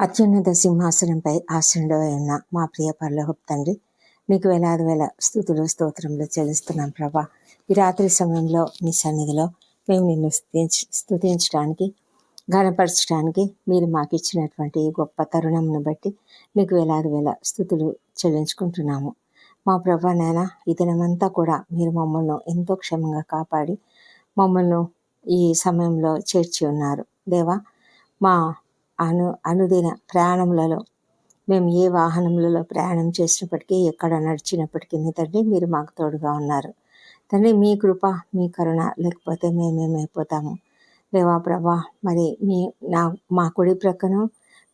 అత్యున్నత సింహాసనంపై ఆసనుడు ఉన్న మా ప్రియ పర్లోహప్ తండ్రి నీకు వేలాది వేల స్థుతులు స్తోత్రములు చెల్లిస్తున్నాం ప్రభా. ఈ రాత్రి సమయంలో నీ సన్నిధిలో మేము నిన్ను స్థుతించడానికి ఘనపరచడానికి మీరు మాకు ఇచ్చినటువంటి గొప్ప తరుణంను బట్టి నీకు వేలాది వేల స్థుతులు చెల్లించుకుంటున్నాము. మా ప్రభా నాయన ఈ దినమంతా కూడా మీరు మమ్మల్ని ఎంతో క్షేమంగా కాపాడి మమ్మల్ని ఈ సమయంలో చేర్చి ఉన్నారు. దేవా మా అను అనుదిన ప్రయాణములలో మేము ఏ వాహనములలో ప్రయాణం చేసినప్పటికీ ఎక్కడ నడిచినప్పటికీ తండ్రి మీరు మాకు తోడుగా ఉన్నారు. తండ్రి మీ కృప మీ కరుణ లేకపోతే మేమేమైపోతాము? లేవా ప్రభా మరి మీ నా మా కుడి ప్రక్కన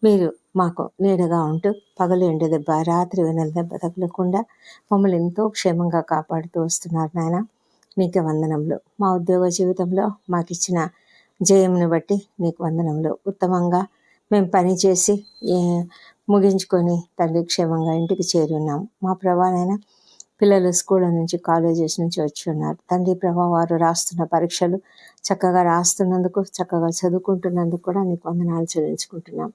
మీరు మాకు నీడగా ఉంటూ పగలు ఎండ దెబ్బ రాత్రి వెనల దెబ్బ తగలకుండా మమ్మల్ని ఎంతో క్షేమంగా కాపాడుతూ వస్తున్నారు నాయన. నీకు వందనములు. మా ఉద్యోగ జీవితంలో మాకు ఇచ్చిన జయంను బట్టి నీకు వందనములు. ఉత్తమంగా మేము పని చేసి ముగించుకొని తండ్రి క్షేమంగా ఇంటికి చేరున్నాం. మా ప్రభానైనా పిల్లలు స్కూల్ నుంచి కాలేజెస్ నుంచి వచ్చి ఉన్నారు. తండ్రి ప్రభా వారు రాస్తున్న పరీక్షలు చక్కగా రాస్తున్నందుకు చక్కగా చదువుకుంటున్నందుకు కూడా నీకు వందనాలు చెల్లించుకుంటున్నాం.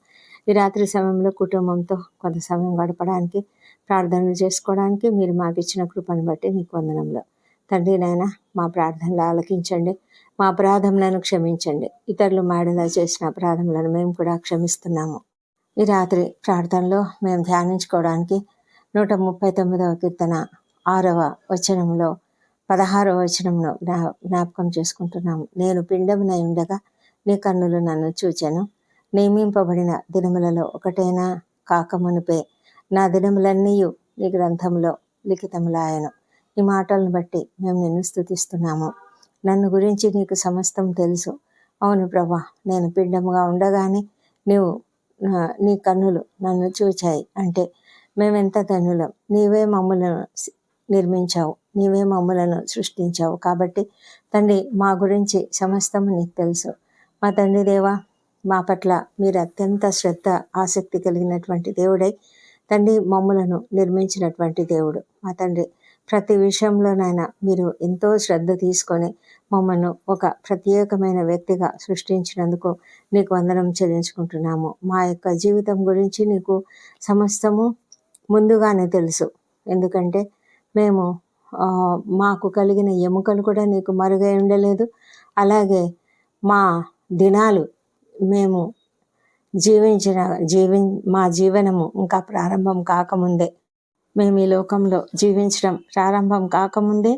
ఈ రాత్రి సమయంలో కుటుంబంతో కొంత సమయం గడపడానికి ప్రార్థనలు చేసుకోవడానికి మీరు మాకు ఇచ్చిన కృపను బట్టి నీకు వందనంలో తండ్రి నాయన మా ప్రార్థనలు ఆలకించండి. మా అపరాధములను క్షమించండి. ఇతరులు మాడలా చేసిన అపరాధములను మేము కూడా క్షమిస్తున్నాము. ఈ రాత్రి ప్రార్థనలో మేము ధ్యానించుకోవడానికి నూట ముప్పై తొమ్మిదవ కీర్తన ఆరవ వచనంలో పదహారవ వచనంలో జ్ఞా జ్ఞాపకం చేసుకుంటున్నాము. నేను పిండమునై ఉండగా నీ కన్నులు నన్ను చూచాను. నియమింపబడిన దినములలో ఒకటైనా కాకమునిపే నా దినములన్నీ నీ గ్రంథంలో లిఖితములాయను. ఈ మాటలను బట్టి మేము నిన్ను స్థుతిస్తున్నాము నన్ను గురించి నీకు సమస్తం తెలుసు. అవును ప్రభా నేను పిండముగా ఉండగానే నీవు నీ కన్నులు నన్ను చూచాయి. అంటే మేమెంత ధనులం నీవే మమ్మలను నిర్మించావు. నీవే మమ్మలను సృష్టించావు. కాబట్టి తండ్రి మా గురించి సమస్తము నీకు తెలుసు. మా తండ్రి దేవా మా పట్ల మీరు అత్యంత శ్రద్ధ ఆసక్తి కలిగినటువంటి దేవుడై తండ్రి మమ్మలను నిర్మించినటువంటి దేవుడు. మా తండ్రి ప్రతి విషయంలోనైనా మీరు ఎంతో శ్రద్ధ తీసుకొని మమ్మల్ని ఒక ప్రత్యేకమైన వ్యక్తిగా సృష్టించినందుకు నీకు వందనం చెల్లించుకుంటున్నాము. మా యొక్క జీవితం గురించి నీకు సమస్తము ముందుగానే తెలుసు. ఎందుకంటే మేము మాకు కలిగిన ఎముకలు కూడా నీకు మరుగై ఉండలేదు. అలాగే మా దినాలు మేము జీవించిన జీవి మా జీవనము ఇంకా ప్రారంభం కాకముందే మేము ఈ లోకంలో జీవించడం ప్రారంభం కాకముందే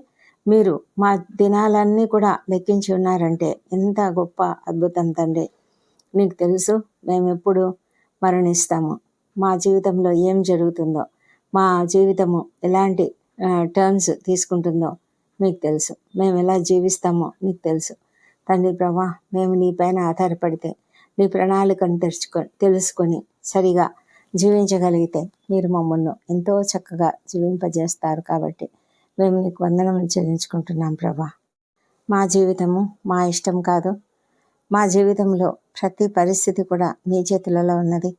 మీరు మా దినాలన్నీ కూడా లెక్కించి ఉన్నారంటే ఎంత గొప్ప అద్భుతం తండ్రి. నీకు తెలుసు మేము ఎప్పుడు మరణిస్తాము. మా జీవితంలో ఏం జరుగుతుందో మా జీవితము ఎలాంటి టర్న్స్ తీసుకుంటుందో మీకు తెలుసు. మేము ఎలా జీవిస్తామో నీకు తెలుసు. తండ్రి ప్రభా మేము నీ పైన ఆధారపడితే నీ ప్రణాళికను తెరుచుకొని తెలుసుకొని సరిగా జీవించగలిగితే మీరు మమ్మల్ని ఎంతో చక్కగా జీవింపజేస్తారు కాబట్టి మేము నీకు వందనములు చెల్లించుకుంటున్నాం ప్రభా. మా జీవితము మా ఇష్టం కాదు. మా జీవితంలో ప్రతి పరిస్థితి కూడా నీ చేతులలో ఉన్నది.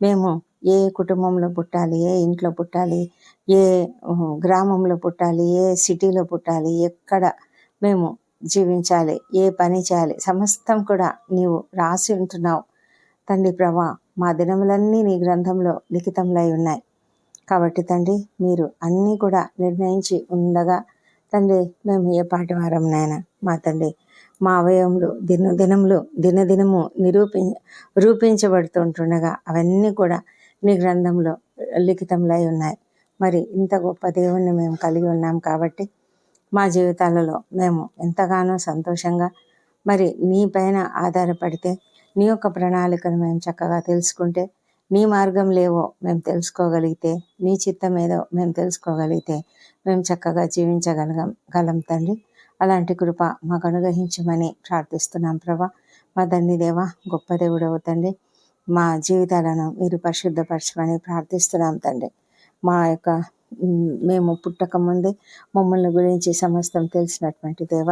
మేము ఏ కుటుంబంలో పుట్టాలి ఏ ఇంట్లో పుట్టాలి ఏ గ్రామంలో పుట్టాలి ఏ సిటీలో పుట్టాలి ఎక్కడ మేము జీవించాలి ఏ పని చేయాలి సమస్తం కూడా నీవు రాసి ఉంటున్నావు. తండ్రి ప్రభా మా దినములన్నీ నీ గ్రంథంలో లిఖితంలో ఉన్నాయి. కాబట్టి తండ్రి మీరు అన్నీ కూడా నిర్ణయించి ఉండగా తండ్రి మేము ఏ పాటి వారం నాయన మా తండ్రి మా అవయవములు దినదినములు దినదినము నిరూపి రూపించబడుతుంటుండగా అవన్నీ కూడా నీ గ్రంథంలో లిఖితంలో ఉన్నాయి. మరి ఇంత గొప్ప దేవుణ్ణి మేము కలిగి ఉన్నాం కాబట్టి మా జీవితాలలో మేము ఎంతగానో సంతోషంగా మరి నీ పైన ఆధారపడితే నీ యొక్క ప్రణాళికను మేము చక్కగా తెలుసుకుంటే నీ మార్గం లేవో మేము తెలుసుకోగలిగితే నీ చిత్తం ఏదో మేము తెలుసుకోగలిగితే మేము చక్కగా జీవించగలగం గలం తండ్రి. అలాంటి కృప మాకు అనుగ్రహించమని ప్రార్థిస్తున్నాం ప్రభా. మా తండ్రి దేవా గొప్ప దేవుడు తండ్రి. మా జీవితాలను మీరు పరిశుద్ధపరచమని ప్రార్థిస్తున్నాం తండ్రి. మా యొక్క మేము పుట్టక ముందే మమ్మల్ని గురించి సమస్తం తెలిసినటువంటి దేవ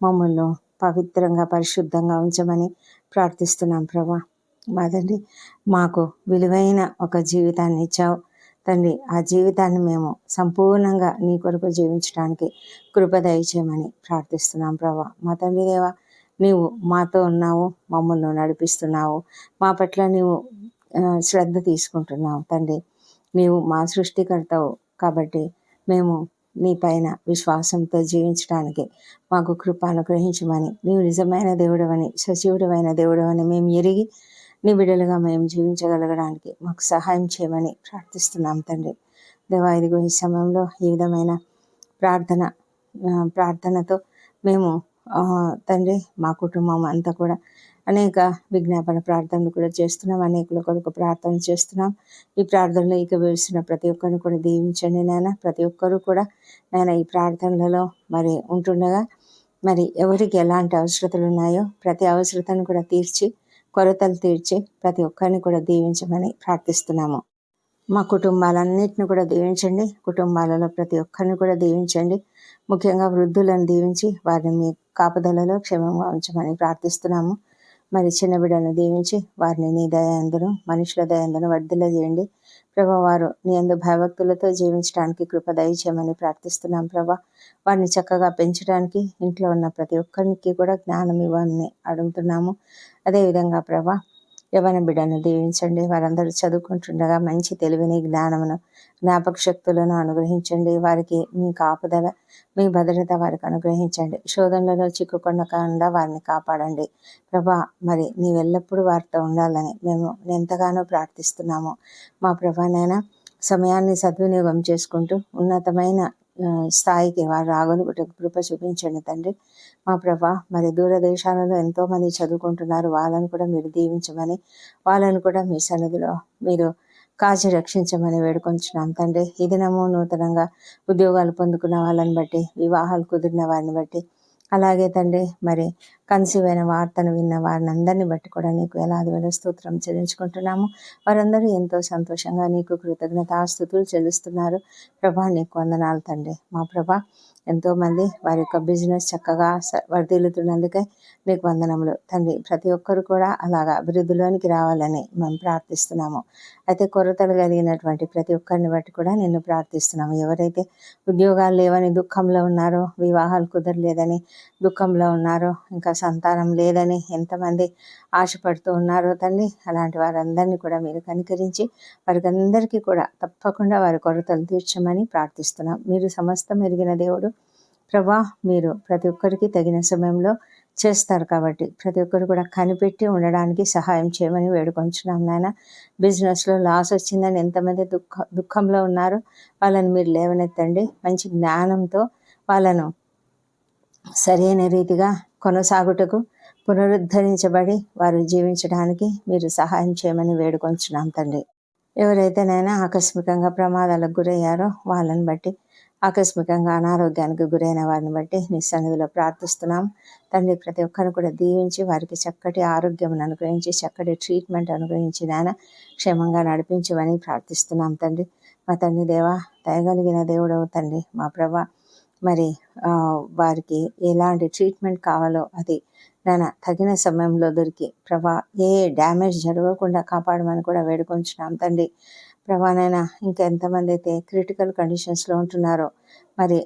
మమ్మల్ని పవిత్రంగా పరిశుద్ధంగా ఉంచమని ప్రార్థిస్తున్నాం ప్రభా. మా తండ్రి మాకు విలువైన ఒక జీవితాన్ని ఇచ్చావు. తండ్రి ఆ జీవితాన్ని మేము సంపూర్ణంగా నీ కొరకు జీవించడానికి కృప దయచేయమని ప్రార్థిస్తున్నాం ప్రభా. మా తండ్రి దేవ నీవు మాతో ఉన్నావు మమ్మల్ని నడిపిస్తున్నావు. మా పట్ల నీవు శ్రద్ధ తీసుకుంటున్నావు తండ్రి. నీవు మా సృష్టికర్తవు కాబట్టి మేము నీ పైన విశ్వాసంతో జీవించడానికి మాకు కృప అనుగ్రహించమని. నీవు నిజమైన దేవుడవని సజీవుడమైన దేవుడవని మేము ఎరిగి నీ బిడ్డలుగా మేము జీవించగలగడానికి మాకు సహాయం చేయమని ప్రార్థిస్తున్నాం తండ్రి. దేవా ఇదిగో ఈ సమయంలో ఈ విధమైన ప్రార్థన ప్రార్థనతో మేము తండ్రి మా కుటుంబం అంతా కూడా అనేక విజ్ఞాపన ప్రార్థనలు కూడా చేస్తున్నాం. అనేకుల కొరకు ప్రార్థన చేస్తున్నాం. ఈ ప్రార్థనలో ఇక వేసిన ప్రతి ఒక్కరిని కూడా దీవించండి నాయన. ప్రతి ఒక్కరూ కూడా నాయన ఈ ప్రార్థనలలో మరి ఉంటుండగా మరి ఎవరికి ఎలాంటి అవసరతలు ఉన్నాయో ప్రతి అవసరతను కూడా తీర్చి కొరతలు తీర్చి ప్రతి ఒక్కరిని కూడా దీవించమని ప్రార్థిస్తున్నాము. మా కుటుంబాలన్నింటిని కూడా దీవించండి. కుటుంబాలలో ప్రతి ఒక్కరిని కూడా దీవించండి. ముఖ్యంగా వృద్ధులను దీవించి వారిని మీ కాపుదలలో క్షేమంగా ఉంచమని ప్రార్థిస్తున్నాము. మరి చిన్న బిడ్డలను దీవించి వారిని నీ దయాందును మనుషుల దయాందును వర్ధిల్ల చేయండి. ప్రభా వారు నీ అందు భయభక్తులతో జీవించడానికి కృప దయచేయమని ప్రార్థిస్తున్నాం ప్రభా. వారిని చక్కగా పెంచడానికి ఇంట్లో ఉన్న ప్రతి ఒక్కరికి కూడా జ్ఞానం ఇవ్వమని అడుగుతున్నాము. అదేవిధంగా ప్రభా యవన బిడ్డను దీవించండి. వారందరూ చదువుకుంటుండగా మంచి తెలివిని జ్ఞానమును జ్ఞాపక శక్తులను అనుగ్రహించండి. వారికి మీ కాపుదల మీ భద్రత వారికి అనుగ్రహించండి. శోధనలలో చిక్కుకొనకుండా వారిని కాపాడండి. ప్రభా మరి నీవెల్లప్పుడూ వారితో ఉండాలని మేము ఎంతగానో ప్రార్థిస్తున్నాము. మా ప్రభానైనా సమయాన్ని సద్వినియోగం చేసుకుంటూ ఉన్నతమైన స్థాయికి వారు రాగలుగుటకు కృప చూపించండి తండ్రి. మా ప్రభా మరి దూరదేశాలలో ఎంతో మంది చదువుకుంటున్నారు వాళ్ళను కూడా మీరు దీవించమని వాళ్ళను కూడా మీ సన్నిధిలో మీరు కాచి రక్షించమని వేడుకొంచున్నాం తండ్రి. ఈ దినము నూతనంగా ఉద్యోగాలు పొందుకున్న వాళ్ళని బట్టి వివాహాలు కుదిరిన వారిని బట్టి అలాగే తండ్రి మరి కన్సీవ్ అయిన వార్తను విన్న వారిని అందరినీ బట్టి కూడా నీకు ఎలాది వేల స్తోత్రం చెల్లించుకుంటున్నాము. వారందరూ ఎంతో సంతోషంగా నీకు కృతజ్ఞతాస్థుతులు చెల్లిస్తున్నారు. ప్రభా నీకు వందనాలు తండ్రి. మా ప్రభా ఎంతోమంది వారి యొక్క బిజినెస్ చక్కగా స- వర్ధిల్లుతున్నందుకే నీకు వందనములు. తండ్రి ప్రతి ఒక్కరు కూడా అలాగా అభివృద్ధిలోనికి రావాలని మేము ప్రార్థిస్తున్నాము. అయితే కొరతలు కలిగినటువంటి ప్రతి ఒక్కరిని బట్టి కూడా నిన్ను ప్రార్థిస్తున్నాము. ఎవరైతే ఉద్యోగాలు లేవని దుఃఖంలో ఉన్నారో వివాహాలు కుదరలేదని దుఃఖంలో ఉన్నారో ఇంకా సంతానం లేదని ఎంతమంది ఆశపడుతూ ఉన్నారో తండ్రి అలాంటి వారందరినీ కూడా మీరు కనికరించి వారికి అందరికీ కూడా తప్పకుండా వారి కొరతలు తీర్చమని ప్రార్థిస్తున్నాం. మీరు సమస్తం ఎరిగిన దేవుడు ప్రభా మీరు ప్రతి ఒక్కరికి తగిన సమయంలో చేస్తారు కాబట్టి ప్రతి ఒక్కరు కూడా కనిపెట్టి ఉండడానికి సహాయం చేయమని వేడుకొంచున్నాం నాయన. బిజినెస్లో లాస్ వచ్చిందని ఎంతమంది దుఃఖ దుఃఖంలో ఉన్నారో వాళ్ళని మీరు లేవనెత్తండి. మంచి జ్ఞానంతో వాళ్ళను సరైన రీతిగా కొనసాగుటకు పునరుద్ధరించబడి వారు జీవించడానికి మీరు సహాయం చేయమని వేడుకొంచున్నాం తండ్రి. ఎవరైతేనైనా ఆకస్మికంగా ప్రమాదాలకు గురయ్యారో వాళ్ళని బట్టి ఆకస్మికంగా అనారోగ్యానికి గురైన వారిని బట్టి నీ సన్నిధిలో ప్రార్థిస్తున్నాం. తండ్రి ప్రతి ఒక్కరిని కూడా దీవించి వారికి చక్కటి ఆరోగ్యం అనుగ్రహించి చక్కటి ట్రీట్మెంట్ అనుగ్రహించి నాయన క్షేమంగా నడిపించమని ప్రార్థిస్తున్నాం తండ్రి. మా తండ్రి దేవా దయగలిగిన దేవుడవు తండ్రి మా ప్రభా మరి వారికి ఎలాంటి ట్రీట్మెంట్ కావాలో అది నాన్న తగిన సమయంలో దొరికి ప్రభా ఏ డ్యామేజ్ జరగకుండా కాపాడమని కూడా వేడుకొంచున్నాం తండ్రి. ప్రభానైనా ఇంకా ఎంతమంది అయితే క్రిటికల్ కండిషన్స్లో ఉంటున్నారో మరి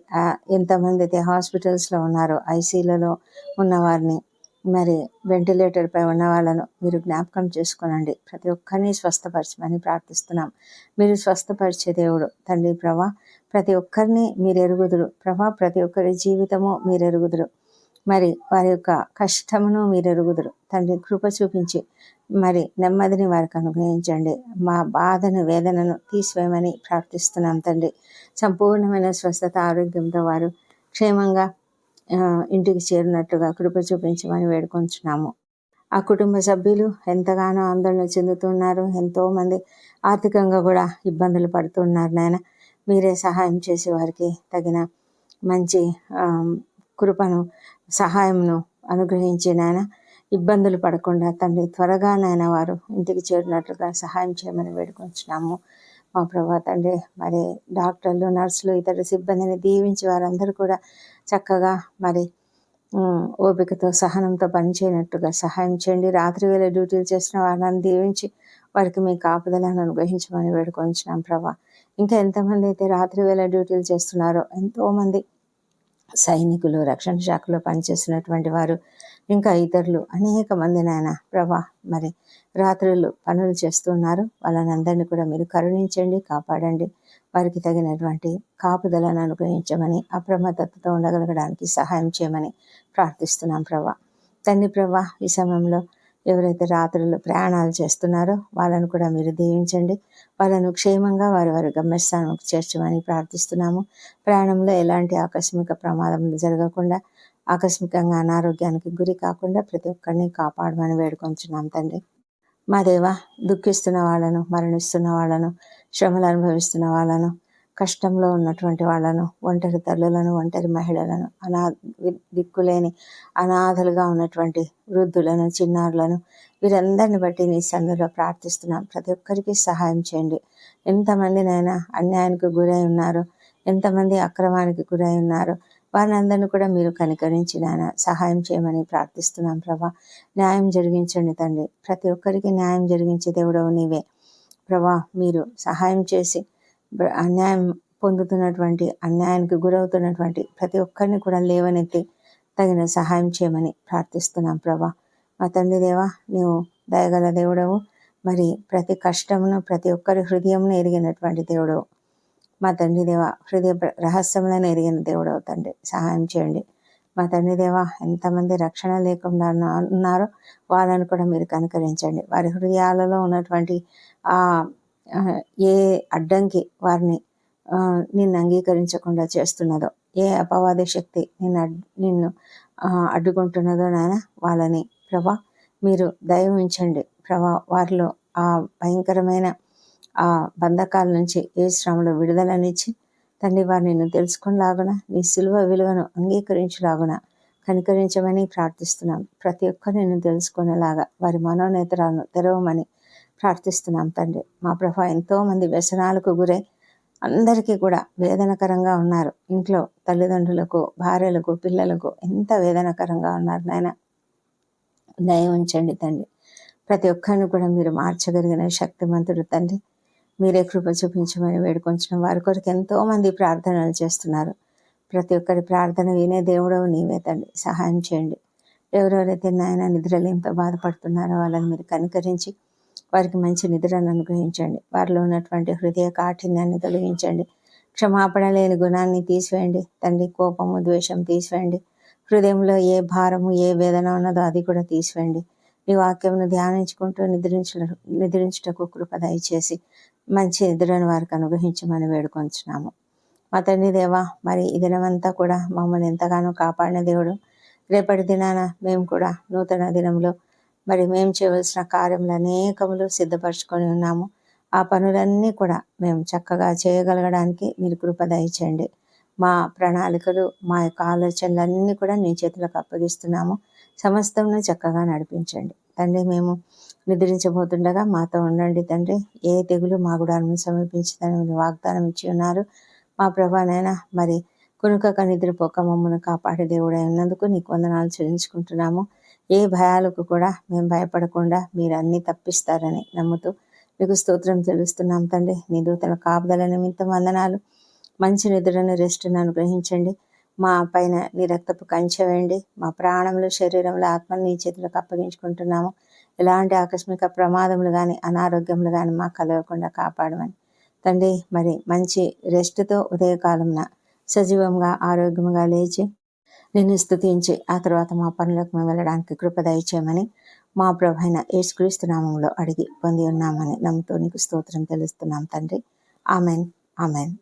ఎంతమంది అయితే హాస్పిటల్స్లో ఉన్నారో ఐసీలలో ఉన్నవారిని మరి వెంటిలేటర్పై ఉన్న వాళ్ళను మీరు జ్ఞాపకం చేసుకోనండి. ప్రతి ఒక్కరిని స్వస్థపరచమని ప్రార్థిస్తున్నాం. మీరు స్వస్థపరిచే దేవుడు. తండ్రి ప్రభా ప్రతి ఒక్కరిని మీరు ఎరుగుదురు ప్రభా ప్రతి ఒక్కరి జీవితము మీరు ఎరుగుదురు మరి వారి యొక్క కష్టమును మీరు ఎరుగుదురు తండ్రి కృప చూపించి మరి నెమ్మదిని వారికి అనుగ్రహించండి. మా బాధను వేదనను తీసివేయమని ప్రార్థిస్తున్నాం తండ్రి. సంపూర్ణమైన స్వస్థత ఆరోగ్యంతో వారు క్షేమంగా ఇంటికి చేరినట్టుగా కృప చూపించమని వేడుకొంచున్నాము. ఆ కుటుంబ సభ్యులు ఎంతగానో ఆందోళన చెందుతున్నారు. ఎంతో మంది ఆర్థికంగా కూడా ఇబ్బందులు పడుతున్నారు నాయన. మీరే సహాయం చేసి వారికి తగిన మంచి కృపను సహాయంను అనుగ్రహించి నాయన. ఇబ్బందులు పడకుండా తండ్రి త్వరగా నాయన వారు ఇంటికి చేరినట్లుగా సహాయం చేయమని వేడుకొంచున్నాము. మా ప్రభా తండ్రి మరి డాక్టర్లు నర్సులు ఇతర సిబ్బందిని దీవించి వారందరూ కూడా చక్కగా మరి ఓపికతో సహనంతో పనిచేయనట్టుగా సహాయం చేయండి. రాత్రి వేళ డ్యూటీలు చేసిన వారిని దీవించి వారికి మీ కాపుదలను అనుగ్రహించమని వేడుకొంచున్నాం ప్రభా. ఇంకా ఎంతమంది అయితే రాత్రి వేళ డ్యూటీలు చేస్తున్నారో ఎంతోమంది సైనికులు రక్షణ శాఖలో పనిచేస్తున్నటువంటి వారు ఇంకా ఇతరులు అనేక మంది నాయన ప్రభా మరి రాత్రులు పనులు చేస్తున్నారు. వాళ్ళని అందరినీ కూడా మీరు కరుణించండి కాపాడండి. వారికి తగినటువంటి కాపుదలను అనుగ్రహించమని అప్రమత్తతో ఉండగలగడానికి సహాయం చేయమని ప్రార్థిస్తున్నాం ప్రభా. తండ్రి ప్రభా ఈ సమయంలో ఎవరైతే రాత్రులు ప్రయాణాలు చేస్తున్నారో వాళ్ళను కూడా మీరు దీవించండి. వాళ్ళను క్షేమంగా వారి వారి గమ్యస్థానం చేర్చమని ప్రార్థిస్తున్నాము. ప్రయాణంలో ఎలాంటి ఆకస్మిక ప్రమాదం జరగకుండా ఆకస్మికంగా అనారోగ్యానికి గురి కాకుండా ప్రతి ఒక్కరిని కాపాడమని వేడుకొంచున్నాం తండ్రి. మా దేవ దుఃఖిస్తున్న వాళ్ళను మరణిస్తున్న వాళ్ళను శ్రమలు అనుభవిస్తున్న వాళ్ళను కష్టంలో ఉన్నటువంటి వాళ్ళను ఒంటరి తల్లులను ఒంటరి మహిళలను అనా దిక్కులేని అనాథలుగా ఉన్నటువంటి వృద్ధులను చిన్నారులను వీరందరిని బట్టి నీ సందులో ప్రార్థిస్తున్నాం. ప్రతి ఒక్కరికి సహాయం చేయండి. ఎంతమందినైనా అన్యాయానికి గురై ఉన్నారు ఎంతమంది అక్రమానికి గురై ఉన్నారు వారిని అందరినీ కూడా మీరు కనికరించి నాయన సహాయం చేయమని ప్రార్థిస్తున్నాం ప్రభా. న్యాయం జరిగించండి తండ్రి. ప్రతి ఒక్కరికి న్యాయం జరిగించే దేవుడవు నీవే. ప్రభా మీరు సహాయం చేసి అన్యాయం పొందుతున్నటువంటి అన్యాయానికి గురవుతున్నటువంటి ప్రతి ఒక్కరిని కూడా లేవనెత్తి తగిన సహాయం చేయమని ప్రార్థిస్తున్నాం ప్రభా. మా తండ్రి దేవా నీవు దయగల దేవుడవు. మరి ప్రతి కష్టమును ప్రతి ఒక్కరి హృదయంను ఎరిగినటువంటి దేవుడవు. మా తండ్రి దేవ హృదయ రహస్యములను ఎరిగిన దేవుడు తండ్రి. సహాయం చేయండి. మా తండ్రి దేవ ఎంతమంది రక్షణ లేకుండా ఉన్నారో వాళ్ళని కూడా మీరు కనుకరించండి. వారి హృదయాలలో ఉన్నటువంటి ఆ ఏ అడ్డంకి వారిని నిన్ను అంగీకరించకుండా చేస్తున్నదో ఏ అపవాద శక్తి నిన్ను నిన్ను అడ్డుకుంటున్నదో నాయన వాళ్ళని ప్రభా మీరు దయవించండి. ఉంచండి ప్రభా వారిలో ఆ భయంకరమైన ఆ బంధకాల నుంచి ఏ శ్రమలో విడుదలనిచ్చి తండ్రి వారు నిన్ను తెలుసుకునిలాగున నీ సిలువ విలువను అంగీకరించలాగున కనికరించమని ప్రార్థిస్తున్నాం. ప్రతి ఒక్కరు నిన్ను తెలుసుకునేలాగా వారి మనోనేతరాలను తెరవమని ప్రార్థిస్తున్నాం తండ్రి. మా ప్రభా ఎంతోమంది వ్యసనాలకు గురై అందరికీ కూడా వేదనకరంగా ఉన్నారు. ఇంట్లో తల్లిదండ్రులకు భార్యలకు పిల్లలకు ఎంత వేదనకరంగా ఉన్నారు నాయన. దయ ఉంచండి తండ్రి. ప్రతి ఒక్కరిని కూడా మీరు మార్చగలిగిన శక్తిమంతుడు తండ్రి. మీరే కృప చూపించమని వేడుకొంచడం వారి కొరకు ఎంతో మంది ప్రార్థనలు చేస్తున్నారు. ప్రతి ఒక్కరి ప్రార్థన వినే దేవుడవు నీవే తండ్రి. సహాయం చేయండి. ఎవరెవరైతే నాయన నిద్రలేంతో బాధపడుతున్నారో వాళ్ళని మీరు కనికరించి వారికి మంచి నిద్రను అనుగ్రహించండి. వారిలో ఉన్నటువంటి హృదయ కాఠిన్యాన్ని తొలగించండి. క్షమాపణ లేని గుణాన్ని తీసివేయండి. తండ్రి కోపము ద్వేషం తీసివేయండి. హృదయంలో ఏ భారము ఏ వేదన ఉన్నదో అది కూడా తీసివేయండి. నీ వాక్యమును ధ్యానించుకుంటూ నిద్రించ నిద్రించుటకు కృప దయచేసి మంచి నిద్రని వారికి అనుగ్రహించమని వేడుకొంచున్నాము. మా తండ్రి దేవా మరి ఈ దినమంతా కూడా మమ్మల్ని ఎంతగానో కాపాడిన దేవుడు. రేపటి దినాన మేము కూడా నూతన దినంలో మరి మేము చేయవలసిన కార్యములు అనేకములు సిద్ధపరచుకొని ఉన్నాము. ఆ పనులన్నీ కూడా మేము చక్కగా చేయగలగడానికి మీరు కృప దయచేయండి. మా ప్రణాళికలు మా యొక్క ఆలోచనలన్నీ కూడా నీ చేతులకు అప్పగిస్తున్నాము. సమస్తమును చక్కగా నడిపించండి. తండ్రి మేము నిద్రించబోతుండగా మాతో ఉండండి తండ్రి. ఏ తెగులు మా గుడాలను సమీపించదని వాగ్దానం ఇచ్చి ఉన్నారు. మా ప్రభానైనా మరి కునుకక నిద్రపోక మమ్మల్ని కాపాడే దేవుడై ఉన్నందుకు నీకు వందనాలు చెల్లించుకుంటున్నాము. ఏ భయాలకు కూడా మేము భయపడకుండా మీరు అన్నీ తప్పిస్తారని నమ్ముతూ మీకు స్తోత్రం తెలుస్తున్నాం తండ్రి. నీ దూతల కాపుదల నిమిత్తం వందనాలు. మంచి నిద్రను రెస్ట్ను అనుగ్రహించండి. మా పైన నీ రక్తపు కంచె వేయండి. మా ప్రాణంలో శరీరంలో ఆత్మని నీ చేతులకు అప్పగించుకుంటున్నాము. ఎలాంటి ఆకస్మిక ప్రమాదములు కానీ అనారోగ్యములు కానీ మాకు కలగకుండా కాపాడమని. తండ్రి మరి మంచి రెస్ట్తో ఉదయకాలంన సజీవంగా ఆరోగ్యంగా లేచి నిన్ను స్థుతించి ఆ తర్వాత మా పనులకు మేము వెళ్ళడానికి కృప దయచేయమని మా ప్రభైన యేసుక్రీస్తు నామంలో అడిగి పొంది ఉన్నామని నమ్ముతూ నీకు స్తోత్రం తెలుస్తున్నాం తండ్రి. ఆమెన్. ఆమెన్.